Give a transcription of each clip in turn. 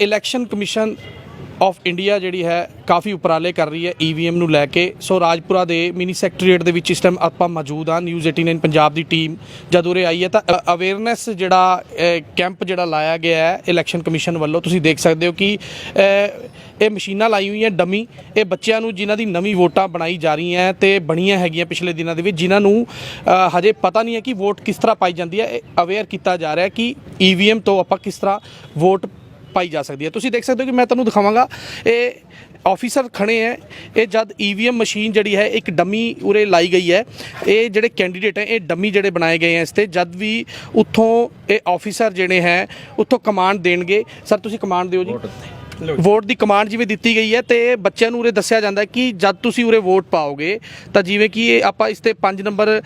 Election commission of India ਜਿਹੜੀ ਹੈ ਕਾਫੀ ਉਪਰਾਲੇ ਕਰ ਰਹੀ ਹੈ ਈਵੀਐਮ ਨੂੰ ਲੈ ਕੇ। ਸੋ ਰਾਜਪੁਰਾ ਦੇ ਮਿਨੀ ਸੈਕਟਰੀਏਟ ਦੇ ਵਿੱਚ ਇਸ ਟਾਈਮ ਆਪਾਂ ਮੌਜੂਦ ਆ ਨਿਊਜ਼ 89 ਪੰਜਾਬ ਦੀ ਟੀਮ ਜਦ ਉਰੇ ਆਈ ਹੈ ਤਾਂ ਅਵੇਅਰਨੈਸ ਜਿਹੜਾ ਕੈਂਪ ਜਿਹੜਾ ਲਾਇਆ ਗਿਆ ਹੈ ਇਲੈਕਸ਼ਨ ਕਮਿਸ਼ਨ ਵੱਲੋਂ। ਤੁਸੀਂ ਦੇਖ ਸਕਦੇ ਹੋ ਕਿ ਇਹ ਮਸ਼ੀਨਾਂ ਲਾਈ ਹੋਈਆਂ ਡਮੀ। ਇਹ ਬੱਚਿਆਂ ਨੂੰ ਜਿਨ੍ਹਾਂ ਦੀ ਨਵੀਂ ਵੋਟਾਂ ਬਣਾਈ ਜਾ ਰਹੀਆਂ ਤੇ ਬਣੀਆਂ ਹੈਗੀਆਂ ਪਿਛਲੇ ਦਿਨਾਂ ਦੇ ਵਿੱਚ, ਜਿਨ੍ਹਾਂ ਨੂੰ ਹਜੇ ਪਤਾ ਨਹੀਂ ਹੈ ਕਿ ਵੋਟ ਕਿਸ ਤਰ੍ਹਾਂ ਪਾਈ ਜਾਂਦੀ ਹੈ। ਅਵੇਅਰ ਕੀਤਾ ਜਾ ਰਿਹਾ ਹੈ ਕਿ ਈਵੀਐਮ ਤੋਂ ਆਪਾਂ ਕਿਸ ਤਰ੍ਹਾਂ ਵੋਟ ਪਾਈ ਜਾ ਸਕਦੀ ਹੈ। ਤੁਸੀਂ ਦੇਖ ਸਕਦੇ ਹੋ ਕਿ ਮੈਂ ਤੁਹਾਨੂੰ ਦਿਖਾਵਾਂਗਾ, ਇਹ ਆਫੀਸਰ ਖੜੇ ਹੈ। ਇਹ ਜਦ ਈਵੀਐਮ ਮਸ਼ੀਨ ਜਿਹੜੀ ਹੈ, ਇੱਕ ਡਮੀ ਉਰੇ ਲਾਈ ਗਈ ਹੈ। ਇਹ ਜਿਹੜੇ ਕੈਂਡੀਡੇਟ ਹੈ, ਇਹ ਡਮੀ ਜਿਹੜੇ ਬਣਾਏ ਗਏ ਹੈ ਇਸ ਤੇ। ਜਦ ਵੀ ਉੱਥੋਂ ਇਹ ਆਫੀਸਰ ਜਿਹੜੇ ਹੈ, ਉੱਥੋਂ ਕਮਾਂਡ ਦੇਣਗੇ। ਸਰ ਤੁਸੀਂ ਕਮਾਂਡ ਦਿਓ ਜੀ। ਵੋਟ ਦੀ ਕਮਾਂਡ ਜਿਵੇਂ ਦਿੱਤੀ ਗਈ ਹੈ ਤੇ ਬੱਚਿਆਂ ਨੂੰ ਉਰੇ ਦੱਸਿਆ ਜਾਂਦਾ ਹੈ ਕਿ ਜਦ ਤੁਸੀਂ ਉਰੇ ਵੋਟ ਪਾਓਗੇ, ਤਾਂ ਜਿਵੇਂ ਕਿ ਇਹ ਆਪਾਂ ਇਸ ਤੇ 5 ਨੰਬਰ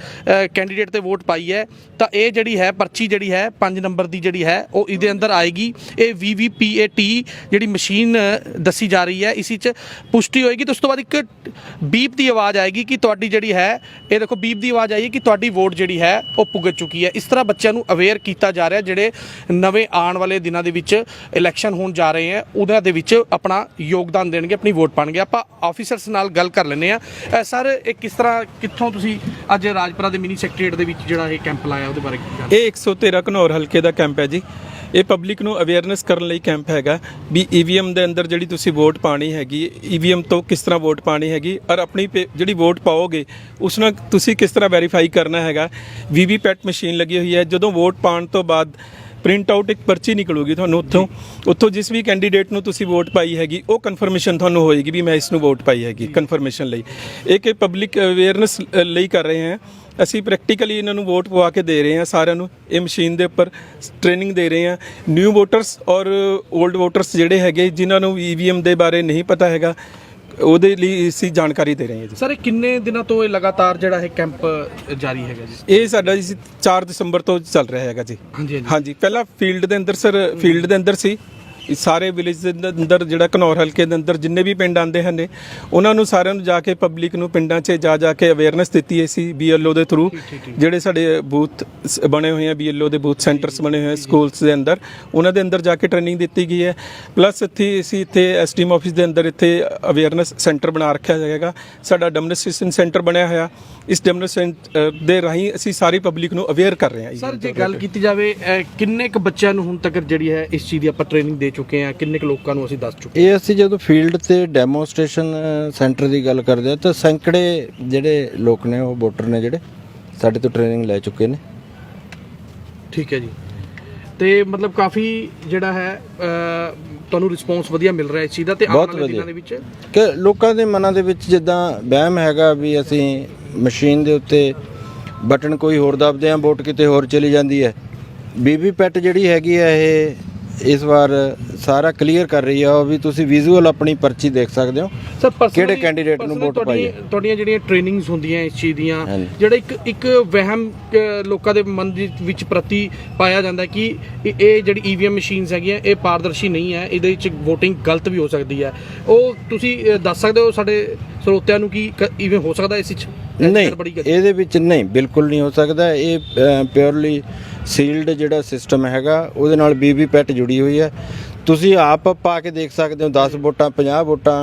ਕੈਂਡੀਡੇਟ ਤੇ ਵੋਟ ਪਾਈ ਹੈ, ਤਾਂ ਇਹ ਜਿਹੜੀ ਹੈ, ਪਰਚੀ ਜਿਹੜੀ ਹੈ 5 ਨੰਬਰ ਦੀ ਜਿਹੜੀ ਹੈ, ਉਹ ਇਹਦੇ ਅੰਦਰ ਆਏਗੀ। ਇਹ VVPAT ਜਿਹੜੀ ਮਸ਼ੀਨ ਦੱਸੀ ਜਾ ਰਹੀ ਹੈ, ਇਸ 'ਚ ਪੁਸ਼ਟੀ ਹੋਏਗੀ। ਤੇ ਉਸ ਤੋਂ ਬਾਅਦ ਇੱਕ ਬੀਪ ਦੀ ਆਵਾਜ਼ ਆਏਗੀ ਕਿ ਤੁਹਾਡੀ ਜਿਹੜੀ ਹੈ, ਇਹ ਦੇਖੋ, ਬੀਪ ਦੀ ਆਵਾਜ਼ ਆਈ ਕਿ ਤੁਹਾਡੀ ਵੋਟ ਜਿਹੜੀ ਹੈ, ਉਹ ਪੁੱਗ ਚੁੱਕੀ ਹੈ। ਇਸ ਤਰ੍ਹਾਂ ਬੱਚਿਆਂ ਨੂੰ ਅਵੇਅਰ ਕੀਤਾ ਜਾ ਰਿਹਾ, ਜਿਹੜੇ ਨਵੇਂ ਆਉਣ ਵਾਲੇ ਦਿਨਾਂ ਦੇ ਵਿੱਚ ਇਲੈਕਸ਼ਨ ਹੋਣ ਜਾ ਰਹੇ ਹੈ ਉਹਨਾਂ ਦੇ ਵਿੱਚ ਆਪਣਾ ਯੋਗਦਾਨ ਦੇਣਗੇ, ਆਪਣੀ ਵੋਟ ਪਾਣਗੇ। ਆਪਾਂ ਆਫੀਸਰਸ ਨਾਲ ਗੱਲ ਕਰ ਲੈਂਦੇ ਆ ਸਰ, ਇਹ ਕਿਸ ਤਰ੍ਹਾਂ, ਕਿੱਥੋਂ ਤੁਸੀਂ ਅੱਜ ਰਾਜਪੁਰਾ ਦੇ ਮਿਨੀ ਸੈਕਟਰੀਏਟ ਦੇ ਵਿੱਚ ਜਿਹੜਾ ਇਹ ਕੈਂਪ ਲਾਇਆ, ਉਹਦੇ ਬਾਰੇ ਇਹ 113 ਘਨੌਰ ਹਲਕੇ ਦਾ ਕੈਂਪ ਹੈ ਜੀ। ਇਹ ਪਬਲਿਕ ਨੂੰ ਅਵੇਅਰਨੈਸ ਕਰਨ ਲਈ ਕੈਂਪ ਹੈਗਾ ਵੀ ਈਵੀਐਮ ਦੇ ਅੰਦਰ ਜਿਹੜੀ ਤੁਸੀਂ ਵੋਟ ਪਾਣੀ ਹੈਗੀ ਈਵੀਐਮ ਤੋਂ ਕਿਸ ਤਰ੍ਹਾਂ ਵੋਟ ਪਾਣੀ ਹੈਗੀ ਔਰ ਆਪਣੀ ਪੇ- ਜਿਹੜੀ ਵੋਟ ਪਾਓਗੇ, ਉਸ ਨਾਲ ਤੁਸੀਂ ਕਿਸ ਤਰ੍ਹਾਂ ਵੈਰੀਫਾਈ ਕਰਨਾ ਹੈਗਾ। ਵੀਵੀਪੈਟ ਮਸ਼ੀਨ ਲੱਗੀ ਹੋਈ ਹੈ। ਜਦੋਂ ਵੋਟ ਪਾਣ ਤੋਂ ਬਾਅਦ ਪ੍ਰਿੰਟ ਆਊਟ ਇੱਕ ਪਰਚੀ ਨਿਕਲੂਗੀ ਤੁਹਾਨੂੰ ਉੱਥੋਂ। ਉੱਥੋਂ ਜਿਸ ਵੀ ਕੈਂਡੀਡੇਟ ਨੂੰ ਤੁਸੀਂ ਵੋਟ ਪਾਈ ਹੈਗੀ, ਉਹ ਕਨਫਰਮੇਸ਼ਨ ਤੁਹਾਨੂੰ ਹੋਏਗੀ ਵੀ ਮੈਂ ਇਸ ਨੂੰ ਵੋਟ ਪਾਈ ਹੈਗੀ ਕਨਫਰਮੇਸ਼ਨ ਲਈ। ਇਹ ਕਿ ਪਬਲਿਕ ਅਵੇਅਰਨੈਸ ਲਈ ਕਰ ਰਹੇ ਹਾਂ। ਅਸੀਂ ਪ੍ਰੈਕਟੀਕਲੀ ਇਹਨਾਂ ਨੂੰ ਵੋਟ ਪਵਾ ਕੇ ਦੇ ਰਹੇ ਹਾਂ, ਸਾਰਿਆਂ ਨੂੰ। ਇਹ ਮਸ਼ੀਨ ਦੇ ਉੱਪਰ ਟ੍ਰੇਨਿੰਗ ਦੇ ਰਹੇ ਹਾਂ। ਨਿਊ ਵੋਟਰਸ ਔਰ 올ਡ ਵੋਟਰਸ ਜਿਹੜੇ ਹੈਗੇ, ਜਿਨ੍ਹਾਂ ਨੂੰ ਈਵੀਐਮ ਦੇ ਬਾਰੇ ਨਹੀਂ ਪਤਾ ਹੈਗਾ ਉਹਦੇ ਲਈ ਅਸੀਂ ਜਾਣਕਾਰੀ ਦੇ ਰਹੇ ਹਾਂ ਜੀ। ਸਰ ਇਹ ਕਿੰਨੇ ਦਿਨਾਂ ਤੋਂ ਇਹ ਲਗਾਤਾਰ ਜਿਹੜਾ ਇਹ ਕੈਂਪ ਜਾਰੀ ਹੈਗਾ ਜੀ? ਇਹ ਸਾਡਾ ਜੀ 4 ਦਸੰਬਰ ਤੋਂ ਚੱਲ ਰਿਹਾ ਹੈਗਾ ਜੀ। ਹਾਂਜੀ ਹਾਂਜੀ। ਹਾਂਜੀ ਪਹਿਲਾਂ ਫੀਲਡ ਦੇ ਅੰਦਰ ਸਰ ਫੀਲਡ ਦੇ ਅੰਦਰ ਸੀ। ਇਹ ਸਾਰੇ ਵਿਲੇਜ ਦੇ ਅੰਦਰ ਜਿਹੜਾ ਘਨੌਰ ਹਲਕੇ ਦੇ ਅੰਦਰ ਜਿੰਨੇ ਵੀ ਪਿੰਡ ਆਂਦੇ ਹਨ ਉਹਨਾਂ ਨੂੰ ਸਾਰਿਆਂ ਨੂੰ ਜਾ ਕੇ ਪਬਲਿਕ ਨੂੰ ਪਿੰਡਾਂ 'ਚ ਜਾ ਜਾ ਕੇ ਅਵੇਅਰਨੈਸ ਦਿੱਤੀ ਸੀ ਬੀਐਲਓ ਦੇ ਥਰੂ ਜਿਹੜੇ ਸਾਡੇ ਬੂਥ ਬਣੇ ਹੋਏ ਆ ਬੀਐਲਓ ਦੇ ਬੂਥ ਸੈਂਟਰਸ ਬਣੇ ਹੋਏ ਆ ਸਕੂਲਸ ਦੇ ਅੰਦਰ ਉਹਨਾਂ ਦੇ ਅੰਦਰ ਜਾ ਕੇ ਟ੍ਰੇਨਿੰਗ ਦਿੱਤੀ ਗਈ ਹੈ। ਪਲੱਸ ਇੱਥੇ ਅਸੀਂ ਇੱਥੇ ਐਸਟੀਐਮ ਆਫਿਸ ਦੇ ਅੰਦਰ ਇੱਥੇ ਅਵੇਅਰਨੈਸ ਸੈਂਟਰ ਬਣਾ ਰੱਖਿਆ ਜਾਏਗਾ। ਸਾਡਾ ਡੈਮੋਨਸਟ੍ਰੇਸ਼ਨ ਸੈਂਟਰ ਬਣਿਆ ਹੋਇਆ। ਇਸ ਡੈਮੋਨਸਟ੍ਰੇਸ਼ਨ ਦੇ ਰਾਹੀਂ ਅਸੀਂ ਸਾਰੀ ਪਬਲਿਕ ਨੂੰ ਅਵੇਅਰ ਕਰ ਰਹੇ ਹਾਂ ਸਰ ਜੇ ਗੱਲ ਕੀਤੀ ਜਾਵੇ ਕਿੰਨੇ ਕੁ ਬੱਚਿਆਂ ਨੂੰ ਹੁਣ ਤੱਕ ਜਿਹੜੀ ਹੈ ਇਸ ਚੀਜ਼ ਦੀ ਆਪਾਂ ਟ੍ਰੇਨਿੰਗ ਦੇ ਚੁੱਕੇ ਹਾਂ ਕਿੰਨੇ ਕੁ ਲੋਕਾਂ ਨੂੰ ਅਸੀਂ ਦੱਸ ਚੁੱਕੇ ਇਹ ਅਸੀਂ ਜਦੋਂ ਫੀਲਡ ਤੇ ਡੈਮੋਨਸਟ੍ਰੇਸ਼ਨ ਸੈਂਟਰ ਦੀ ਗੱਲ ਕਰਦੇ ਆ ਤਾਂ ਸੈਂਕੜੇ ਜਿਹੜੇ ਲੋਕ ਨੇ ਉਹ ਵੋਟਰ ਨੇ ਜਿਹੜੇ ਸਾਡੇ ਤੋਂ ਟ੍ਰੇਨਿੰਗ ਲੈ ਚੁੱਕੇ ਨੇ। ਠੀਕ ਹੈ ਜੀ। ਤੇ ਮਤਲਬ ਕਾਫੀ ਜਿਹੜਾ ਹੈ ਤੁਹਾਨੂੰ ਰਿਸਪੌਂਸ ਵਧੀਆ ਮਿਲ ਰਿਹਾ ਇਸ ਚੀਜ਼ ਦਾ ਤੇ ਆਉਣ ਵਾਲੇ। ਦਿਨਾਂ ਦੇ ਵਿੱਚ? ਕਿ ਲੋਕਾਂ ਦੇ ਮਨਾਂ ਦੇ ਵਿੱਚ ਜਿੱਦਾਂ ਵਹਿਮ ਹੈਗਾ ਵੀ ਅਸੀਂ ਮਸ਼ੀਨ ਦੇ ਉੱਤੇ ਬਟਨ ਕੋਈ ਹੋਰ ਦਬਦੇ ਆ ਵੋਟ ਕਿਤੇ ਹੋਰ ਚਲੀ ਜਾਂਦੀ ਹੈ। ਬੀਬੀ ਪੈਟ ਜਿਹੜੀ ਹੈਗੀ ਆ ਇਹ ਇਸ ਵਾਰ ਸਾਰਾ ਕਲੀਅਰ ਕਰ ਰਹੀ ਆ ਉਹ ਵੀ ਤੁਸੀਂ ਵਿਜ਼ੂਅਲ ਆਪਣੀ ਪਰਚੀ ਦੇਖ ਸਕਦੇ ਹੋ। ਸਰ personally- ਕਿਹੜੇ candidate ਨੂੰ personally ਵੋਟ ਪਾਈ ਹੈ? ਤੁਹਾਡੀਆਂ- ਤੁਹਾਡੀਆਂ ਜਿਹੜੀਆਂ ਟ੍ਰੇਨਿੰਗਸ ਹੁੰਦੀਆਂ ਇਸ ਚੀਜ਼ ਦੀਆਂ ਹਾਂਜੀ। ਜਿਹੜਾ ਇੱਕ ਇੱਕ ਵਹਿਮ ਲੋਕਾਂ ਦੇ ਮਨ ਦੇ ਵਿੱਚ ਪ੍ਰਤੀ ਪਾਇਆ ਜਾਂਦਾ ਹੈ ਕਿ ਇਹ- ਇਹ ਜਿਹੜੀ ਈਵੀਐਮ ਮਸ਼ੀਨਸ ਹੈਗੀਆਂ ਇਹ ਪਾਰਦਰਸ਼ੀ ਨਹੀਂ ਹੈ ਇਹਦੇ ਵਿੱਚ VOTING ਗਲਤ ਵੀ ਹੋ ਸਕਦੀ ਹੈ। ਉਹ ਤੁਸੀਂ ਦੱਸ ਸਕਦੇ ਹੋ ਸਾਡੇ ਸਰੋਤਿਆਂ ਨੂੰ ਕਿ ਇਵੇਂ ਹੋ ਸਕਦਾ ਇਸ ਵਿੱਚ? ਨਹੀਂ ਗੜਬੜੀ ਇਹਦੇ ਵਿੱਚ ਨਹੀਂ ਬਿਲਕੁਲ ਨਹੀਂ ਹੋ ਸਕਦਾ। ਇਹ ਪਿਓਰਲੀ ਸੀਲਡ ਜਿਹੜਾ ਸਿਸਟਮ ਹੈਗਾ, ਉਹਦੇ ਨਾਲ ਬੀਬੀ ਪੈਟ ਜੁੜੀ ਹੋਈ ਹੈ। ਤੁਸੀਂ ਆਪ ਪਾ ਕੇ ਦੇਖ ਸਕਦੇ ਹੋ 10 ਵੋਟਾਂ 50 ਵੋਟਾਂ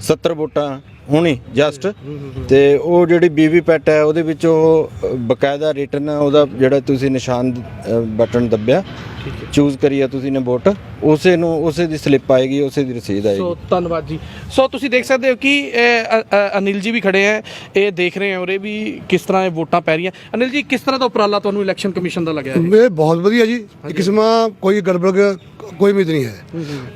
70 ਵੋਟਾਂ। ਹੁਣੀ ਜਸਟ ਤੇ ਉਹ ਜਿਹੜੀ ਬੀਬੀ ਪੈਟ ਹੈ ਉਹਦੇ ਵਿੱਚ ਉਹ ਬਕਾਇਦਾ ਰਿਟਰਨ ਉਹਦਾ ਜਿਹੜਾ ਤੁਸੀਂ ਨਿਸ਼ਾਨ ਬਟਨ ਦੱਬਿਆ। ਚੂਜ਼ ਕਰੀਆ ਤੁਸੀਂ ਨੇ ਵੋਟ ਉਸੇ ਨੂੰ ਉਸੇ ਦੀ ਸਲਿੱਪ ਆਏਗੀ ਉਸੇ ਦੀ ਰਸੀਦ ਆਏਗੀ। ਸੋ ਧੰਨਵਾਦ ਜੀ। ਸੋ ਤੁਸੀਂ ਦੇਖ ਸਕਦੇ ਹੋ ਕਿ ਅਨਿਲ ਜੀ ਵੀ ਖੜੇ ਆ ਇਹ ਦੇਖ ਰਹੇ ਆ ਉਰੇ ਵੀ ਕਿਸ ਤਰ੍ਹਾਂ ਇਹ ਵੋਟਾਂ ਪੈ ਰਹੀਆਂ। ਅਨਿਲ ਜੀ ਕਿਸ ਤਰ੍ਹਾਂ ਦਾ ਉਪਰਾਲਾ ਤੁਹਾਨੂੰ ਇਲੈਕਸ਼ਨ ਕਮਿਸ਼ਨ ਦਾ ਲੱਗਿਆ ਇਹ? ਇਹ ਬਹੁਤ ਵਧੀਆ ਜੀ। ਕਿਸਮਾ ਕੋਈ ਗੜਬੜ ਕੋਈ ਉਮੀਦ ਨਹੀਂ ਹੈ।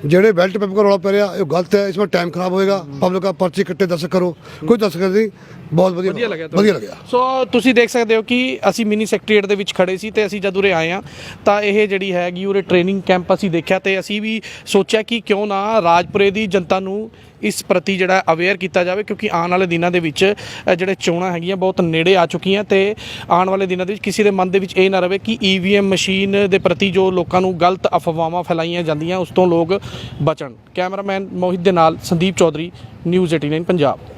ਜਿਹੜੇ ਬੈਲਟ ਪੇਪਰ ਦਾ ਰੌਲਾ ਪੈ ਰਿਹਾ ਇਹ ਗਲਤ ਹੈ। ਇਸ ਵਿੱਚ ਟਾਈਮ ਖਰਾਬ ਹੋਏਗਾ। ਪਬਲਿਕ ਦਾ ਪਰਚੀ ਕੱਟੇ ਦੱਸ ਕਰੋ। ਕੋਈ ਦੱਸ ਕਰ ਨਹੀਂ। ਬਹੁਤ ਵਧੀਆ ਵਧੀਆ ਲੱਗਿਆ ਵਧੀਆ ਲੱਗਿਆ। ਸੋ ਤੁਸੀਂ ਦੇਖ ਸਕਦੇ ਹੋ ਕਿ ਅਸੀਂ ਮਿਨੀ ਸੈਕਟਰੀਏਟ ਦੇ ਵਿੱਚ ਖੜੇ ਸੀ ਤੇ ਅਸੀਂ ਜਦ ਉਰੇ ਆਏ ਆ ਤਾਂ ਇਹ ਜਿਹੜੀ ਹੈਗੀ ਉਰੇ ਟ੍ਰੇਨਿੰਗ ਕੈਂਪ ਅਸੀਂ ਦੇਖਿਆ ਤੇ ਅਸੀਂ ਵੀ ਸੋਚਿਆ ਕਿ ਕਿਉਂ ਨਾ ਰਾਜਪੁਰੇ ਦੀ ਜਨਤਾ ਨੂੰ ਇਸ ਪ੍ਰਤੀ ਜਿਹੜਾ ਅਵੇਅਰ ਕੀਤਾ ਜਾਵੇ ਕਿਉਂਕਿ ਆਉਣ ਵਾਲੇ ਦਿਨਾਂ ਦੇ ਵਿੱਚ ਜਿਹੜੇ ਚੋਣਾਂ ਹੈਗੀਆਂ ਬਹੁਤ ਨੇੜੇ ਆ ਚੁੱਕੀਆਂ ਤੇ ਆਉਣ ਵਾਲੇ ਦਿਨਾਂ ਦੇ ਵਿੱਚ ਕਿਸੇ ਦੇ ਮਨ ਦੇ ਵਿੱਚ ਇਹ ਨਾ ਰਵੇ ਕਿ ਈਵੀਐਮ ਮਸ਼ੀਨ ਦੇ ਪ੍ਰਤੀ ਜੋ ਲੋਕਾਂ ਨੂੰ ਗਲਤ ਅਫਵਾਹਾਂ ਫੈਲਾਈਆਂ ਜਾਂਦੀਆਂ ਉਸ ਤੋਂ ਲੋਕ ਬਚਣ। ਕੈਮਰਾਮੈਨ ਮੋਹਿਤ ਦੇ ਨਾਲ ਸੰਦੀਪ ਚੌਧਰੀ ਨਿਊਜ਼ 89 ਪੰਜਾਬ।